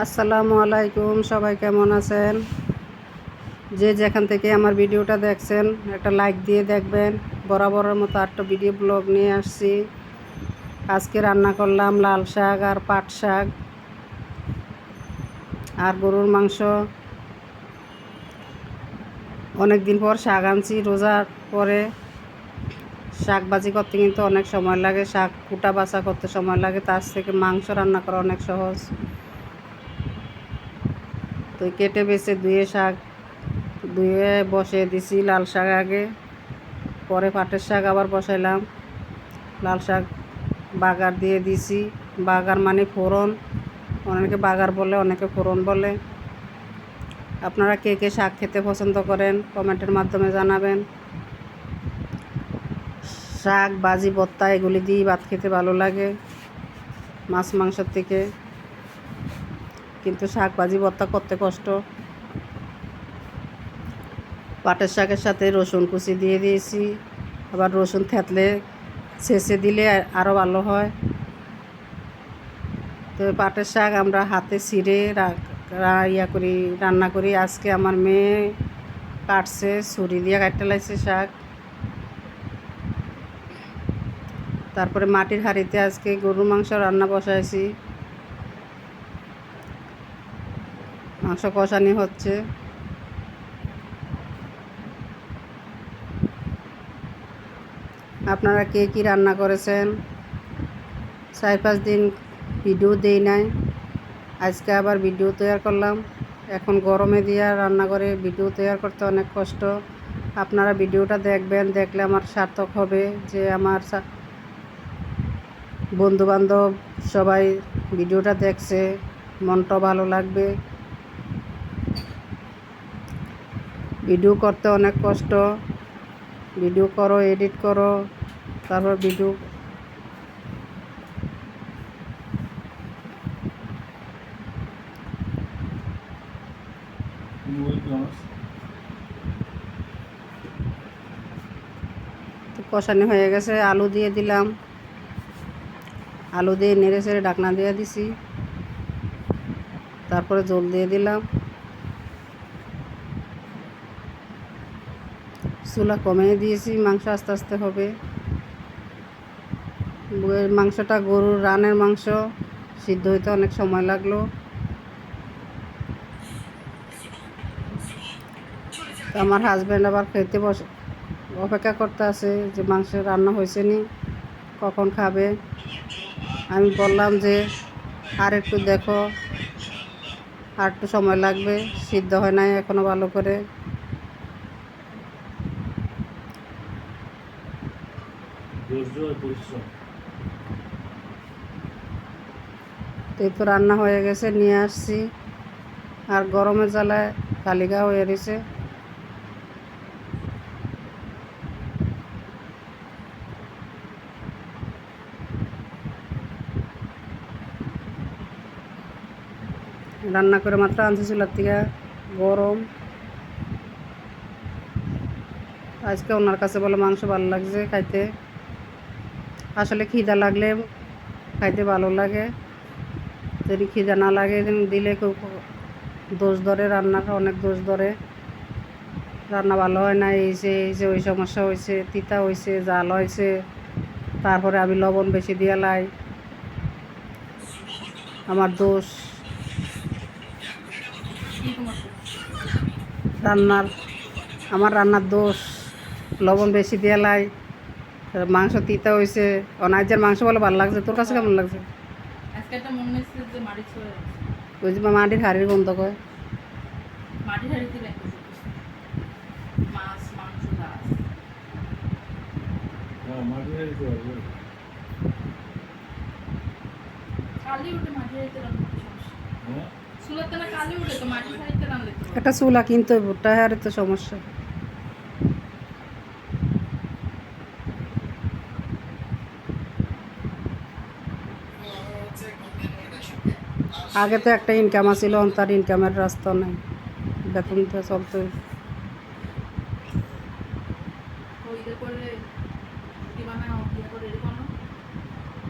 আসসালামু আলাইকুম, সবাই কেমন আছেন? যে যেখান থেকে আমার ভিডিওটা দেখছেন, একটা লাইক দিয়ে দেখবেন। বরাবরের মতো একটা ভিডিও ব্লগ নিয়ে আসছি। আজকে রান্না করলাম লাল শাক আর পাট শাক আর গরুর মাংস। অনেক দিন পর শাক আনছি, রোজার পরে শাক ভাজি করতে কিন্তু অনেক সময় লাগে, শাক কুটা বাছা করতে সময় লাগে, তার থেকে মাংস রান্না করা অনেক সহজ। তো কেটে বেছে ধুয়ে শাক, ধুয়ে বসিয়ে দিছি লাল শাক আগে। পরে পাটের শাক আবার বসাইলাম। লাল শাক বাগার দিয়ে দিছি। বাগার মানে ফোড়ন। অনেকে বাগার বলে, অনেকে ফোড়ন বলে। আপনারা কে কে শাক খেতে পছন্দ করেন, কমেন্টের মাধ্যমে জানাবেন। শাক, বাজি, বত্তা, এগুলি দিয়েই ভাত খেতে ভালো লাগে। মাছ, মাংসর থেকে কিন্তু শাক ভাজি ভর্তা করতে কষ্ট। পাটের শাকের সাথে রসুন কুচি দিয়ে দিয়েছি। আবার রসুন থেতলে ছেঁচে দিলে আরও ভালো হয়। তো পাটের শাক আমরা হাতে ছিঁড়ে ইয়া করি, রান্না করি। আজকে আমার মেয়ে কাটছে, ছুরি দিয়ে কাটতে লাগছে শাক। তারপরে মাটির হাঁড়িতে আজকে গরুর মাংস রান্না বসাইছি। মাংস কষানি হচ্ছে। আপনারা কে কী রান্না করেছেন? চার পাঁচ দিন ভিডিও দেই নাই। আজকে আবার ভিডিও তৈরি করলাম। এখন গরমে দিয়ে রান্না করে ভিডিও তৈরি করতে অনেক কষ্ট। আপনারা ভিডিওটা দেখবেন, দেখলে আমার সার্থক হবে যে আমার বন্ধুবান্ধব সবাই ভিডিওটা দেখছে, মনটা ভালো লাগবে। ভিডিও করতে অনেক কষ্ট। ভিডিও করো এডিট করো তারপর ভিডিও কষানি হয়ে গেছে আলু দিয়ে দিলাম। আলু দিয়ে নেড়ে চেড়ে ঢাকনা দিয়ে দিছি। তারপরে জল দিয়ে দিলাম। চুলা কমিয়ে দিয়েছি, মাংস আস্তে আস্তে হবে। মাংসটা গরুর রানের মাংস, সিদ্ধ হইতে অনেক সময় লাগল। আমার হাজব্যান্ড আবার খেতে বসে, অপেক্ষা করতে আছে যে মাংস রান্না হয়েছে নি, কখন খাবে। আমি বললাম যে, আর একটু দেখো, আর একটু সময় লাগবে, সিদ্ধ হয় নাই এখনও ভালো করে। এই তো রান্না হয়ে গেছে, নিয়ে আসছি। আর গরমের জ্বালায় কালিকা হয়ে রয়েছে রান্না করে মাত্র আনছি চুলার গরম। আজকে ওনার কাছে বলে মাংস ভালো লাগছে খাইতে। আসলে খিদা লাগলে খাইতে ভালো লাগে। যদি খিদা না লাগে দিলে খুব দোষ ধরে রান্নাটা অনেক দোষ ধরে। রান্না ভালো হয় না, এই যে এই যে, ওই সমস্যা হয়েছে, তিতা হয়েছে, জাল হয়েছে, তারপরে আমি লবণ বেশি দিয়ে লাই। আমার দোষ। রান্নার, আমার রান্নার দোষ, লবণ বেশি দিয়ে লাই। মাংস তিতা হয়েছে অনাজের মাংস বলে ভালো লাগছে। তোর কাছে কেমন লাগছে? ওই যে মাটির হাড়ির গন্ধ কয়। একটা চুলা কিনতে ভুট্টা হারে তো সমস্যা। আগে তো একটা ইনকাম আছিল তার ইনকামের রাস্তা নাই। বেতন তো চলতে।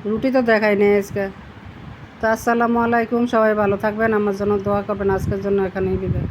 রুটি তো দেখাই নেই আজকে। তো আসসালামু আলাইকুম সবাই ভালো থাকবেন আমার জন্য দোয়া করবেন আজকের জন্য এখানেই বিদায়।